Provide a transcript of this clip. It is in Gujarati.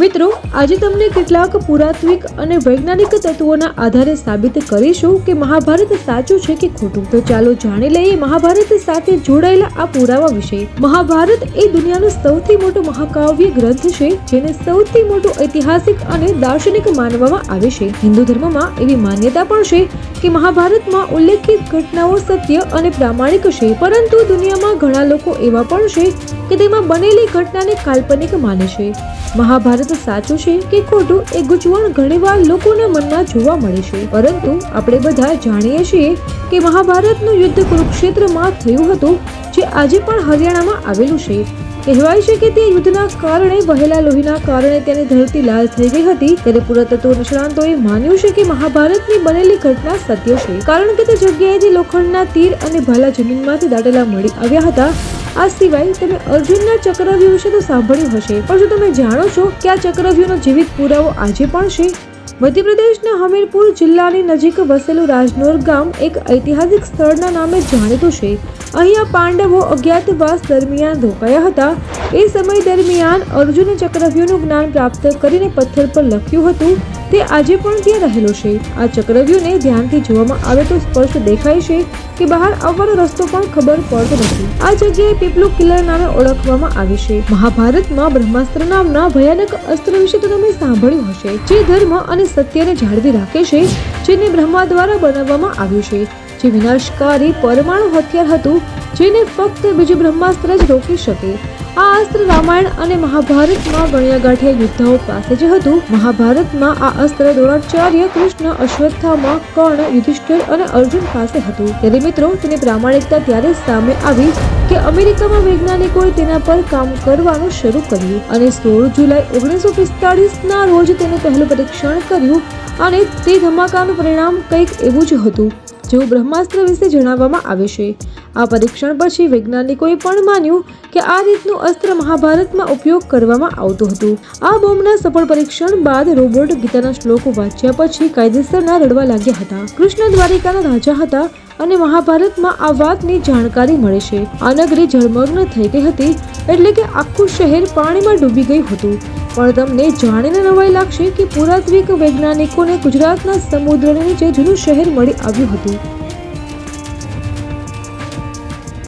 મિત્રો, આજે તમને કેટલાક પુરાત્વિક અને વૈજ્ઞાનિક તત્વોના આધારે સાબિત કરીશું કે મહાભારત સાચું છે કે ખોટું. તો ચાલો જાણી લઈએ મહાભારત સાથે જોડાયેલા આ પુરાવા વિશે. મહાભારત એ દુનિયાનો સૌથી મોટો મહાકાવ્ય ગ્રંથ છે, જેને સૌથી મોટો ઐતિહાસિક અને દાર્શનિક માનવામાં આવે છે. હિન્દુ ધર્મમાં એવી માન્યતા પણ છે કે મહાભારતમાં ઉલ્લેખિત ઘટનાઓ સત્ય અને પ્રામાણિક છે, પરંતુ દુનિયામાં ઘણા લોકો એવા પણ છે કે તેમાં બનેલી ઘટનાને કાલ્પનિક માને છે. મહાભારત સાચું છે કે ખોટું એ ગૂંચવણ ઘણીવાર લોકોના મનમાં જોવા મળે છે. પરંતુ આપણે બધા જાણીએ છીએ કે મહાભારતનું યુદ્ધ કુરુક્ષેત્રમાં થયું હતું, જે આજે પણ હરિયાણામાં આવેલું છે. કહેવાય છે કે તે યુદ્ધના કારણે વહેલા લોહીના કારણે તેની ધરતી લાલ થઈ ગઈ હતી. ત્યારે પુરાતત્વ નિષ્ણાંતોએ માન્યું છે કે મહાભારતની બનેલી ઘટના સત્ય છે. કારણ કે તે જગ્યાએથી લોખંડના તીર અને ભાલા જમીનમાંથી દાટેલા મળી આવ્યા હતા. આ સિવાય તમે અર્જુનના ચક્રવ્યૂહ વિશે તો સાંભળ્યું હશે, પણ શું તમે જાણો છો કે આ ચક્રવ્યૂહનો જીવિત પુરાવો આજે પણ છે? મધ્યપ્રદેશના હમીરપુર જિલ્લાની નજીક વસેલું રાજનોર ગામ એક ઐતિહાસિક સ્થળના નામે જાણીતું છે. અહીંયા પાંડવો અજ્ઞાતવાસ દરમિયાન રોકાયા હતા. એ સમય દરમિયાન અર્જુને ચક્રવ્યૂહનું જ્ઞાન પ્રાપ્ત કરીને પથ્થર પર લખ્યું હતું. તે આજે પણ ત્યાં રહેલો છે. આ ચક્રવ્યૂહને ધ્યાનથી જોવામાં આવે તો સ્પષ્ટ દેખાય છે કે બહાર આવવાનો રસ્તો પણ ખબર પડતો નથી. આ જગ્યાએ પીપલુ કિલ્લર નામે ઓળખવામાં આવે છે. મહાભારતમાં બ્રહ્માસ્ત્ર નામના ભયાનક અસ્ત્ર વિશે તો તમે સાંભળ્યું હશે. જે ધર્મ અને સત્યને જાળવી રાખે છે, જેને બ્રહ્મા દ્વારા બનાવવામાં આવ્યું છે. જે વિનાશકારી પરમાણુ હથિયાર હતું જેને ફક્ત બીજું બ્રહ્માસ્ત્ર જ રોકી શકે. આ અસ્ત્ર રામાયણ અને મહાભારતમાં ગણ્યા ગાંઠિયા યોદ્ધાઓ પાસે જ હતું, મહાભારતમાં આ અસ્ત્ર દ્રોણાચાર્ય કૃષ્ણ અશ્વત્થામાં કર્ણ, યુધિષ્ઠિર અને અર્જુન પાસે હતું. ત્યારે મિત્રો, તેની પ્રામાણિકતા ત્યારે સામે આવી કે અમેરિકામાં વૈજ્ઞાનિકોએ તેના પર કામ કરવાનું શરૂ કર્યું અને સોળ જુલાઈ ઓગણીસો પિસ્તાળીસના રોજ તેનું પહેલું પરીક્ષણ કર્યું અને તે ધમાકાનું પરિણામ કંઈક એવું જ હતું, જેવું બ્રહ્માસ્ત્ર વિશે જણાવવામાં આવે છે. આ પરીક્ષણ પછી વૈજ્ઞાનિકોએ પણ માન્યું કે આ રીતનું અસ્ત્ર મહાભારતમાં ઉપયોગ કરવામાં આવતું હતું. આ બોમ્બના સફળ પરીક્ષણ બાદ રોબોટ ગીતાના શ્લોકો વાંચ્યા પછી કાયદેસરના રડવા લાગ્યા હતા. કૃષ્ણ દ્વારિકાના રાજા હતા અને મહાભારતમાં આ વાતની જાણકારી મળે છે. આ નગરી જળમગ્ન થઈ ગઈ હતી એટલે કે આખું શહેર પાણીમાં ડૂબી ગયું હતું. પણ તમને જાણીને નવાઈ લાગશે કે પુરાત્વિક વૈજ્ઞાનિકોને ગુજરાતના સમુદ્રની નીચે જૂનું શહેર મળી આવ્યું હતું.